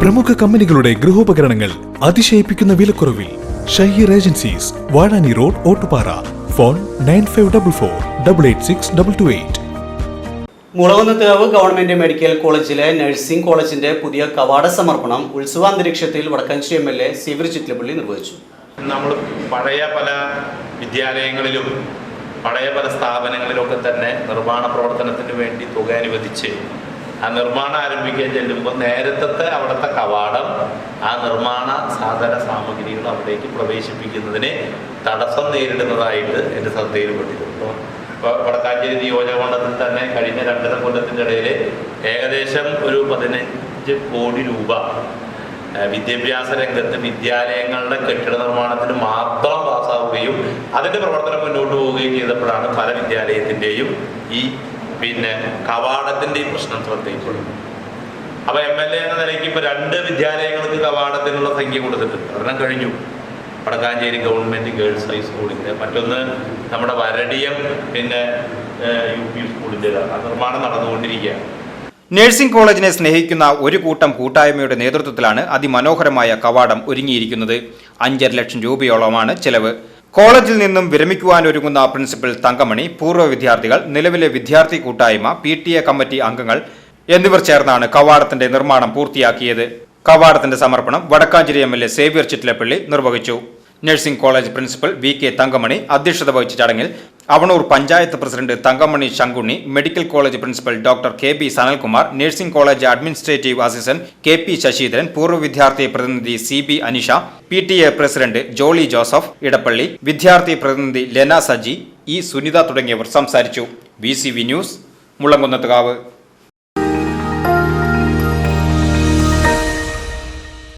പ്രമുഖ കമ്പനികളുടെ ഗൃഹോപകരണങ്ങൾ അതിശയിപ്പിക്കുന്ന വിലക്കുറവിൽ Shaheer agencies Vazhani road Ottupara. Phone nine five double four double eight six double two eight. Mulankunnathukavu government medical കോളേജിലെ nursing കോളേജിന്റെ പുതിയ കവാട സമർപ്പണം ഉത്സവാന്തരീക്ഷത്തിൽ Wadakkanchery M L A Xavier Chittilappilly നിർവഹിച്ചു. നമ്മൾ പഴയ പല വിദ്യാലയങ്ങളിലും പഴയ പല സ്ഥാപനങ്ങളിലൊക്കെ തന്നെ നിർമ്മാണ പ്രവർത്തനത്തിന് വേണ്ടി തുക അനുവദിച്ച് ആ നിർമ്മാണം ആരംഭിക്കാൻ ചെല്ലുമ്പോൾ നേരത്തെ അവിടുത്തെ കവാടം ആ നിർമ്മാണ സാധന സാമഗ്രികൾ അവിടേക്ക് പ്രവേശിപ്പിക്കുന്നതിന് തടസ്സം നേരിടുന്നതായിട്ട് എന്റെ ശ്രദ്ധയിൽപ്പെട്ടിരുന്നു ഇപ്പോൾ വടക്കാഞ്ചേരി നിയോജകമണ്ഡലത്തിൽ തന്നെ കഴിഞ്ഞ രണ്ടര കൊല്ലത്തിന്റെ ഇടയിൽ ഏകദേശം ഒരു പതിനഞ്ച് കോടി രൂപ വിദ്യാഭ്യാസ രംഗത്ത് വിദ്യാലയങ്ങളുടെ കെട്ടിട നിർമ്മാണത്തിന് മാത്രം പാസ്സാവുകയും അതിന്റെ പ്രവർത്തനം മുന്നോട്ട് പോവുകയും ചെയ്തപ്പോഴാണ് പല വിദ്യാലയത്തിന്റെയും ഈ പിന്നെ കവാടത്തിന്റെയും പ്രശ്നം ശ്രദ്ധയിൽപ്പെടുന്നത് അപ്പൊ എം എൽ എ എന്ന നിലയ്ക്ക് ഇപ്പൊ രണ്ട് വിദ്യാലയങ്ങൾക്ക് കവാടത്തിനുള്ള സംഖ്യ കൊടുത്തിട്ടുണ്ട്. ഒരെണ്ണം കഴിഞ്ഞു. വടക്കാഞ്ചേരി ഗവൺമെന്റ് ഗേൾസ് ഹൈസ്കൂളിന്റെ മറ്റൊന്ന് നമ്മുടെ വരടിയം പിന്നെ യു പി സ്കൂളിന്റെ നിർമ്മാണം നടന്നുകൊണ്ടിരിക്കുകയാണ്. നഴ്സിംഗ് കോളേജിനെ സ്നേഹിക്കുന്ന ഒരു കൂട്ടം കൂട്ടായ്മയുടെ നേതൃത്വത്തിലാണ് അതിമനോഹരമായ കവാടം ഒരുങ്ങിയിരിക്കുന്നത്. അഞ്ചര ലക്ഷം രൂപയോളമാണ് ചെലവ്. കോളേജിൽ നിന്നും വിരമിക്കുവാനൊരുങ്ങുന്ന പ്രിൻസിപ്പൽ തങ്കമണി പൂർവ വിദ്യാർത്ഥികൾ നിലവിലെ വിദ്യാർത്ഥി കൂട്ടായ്മ പി ടി എ കമ്മിറ്റി അംഗങ്ങൾ എന്നിവർ ചേർന്നാണ് കവാടത്തിന്റെ നിർമ്മാണം പൂർത്തിയാക്കിയത്. കവാടത്തിന്റെ സമർപ്പണം Wadakkanchery M L A Xavier Chittilappilly നിർവഹിച്ചു. Nursing college principal V K Thankamani അധ്യക്ഷത വഹിച്ച ചടങ്ങിൽ Avanoor panchayat president Thankamani Sankunni medical college principal doctor K P Sanalkumar nursing college administrative assistant K P Sasidharan പൂർവ വിദ്യാർത്ഥി പ്രതിനിധി C B Anisha P T A president Jolly Joseph Edappally വിദ്യാർത്ഥി പ്രതിനിധി Lena Saji E Sunitha തുടങ്ങിയവർ സംസാരിച്ചു. V news Mulamkunnathukavu.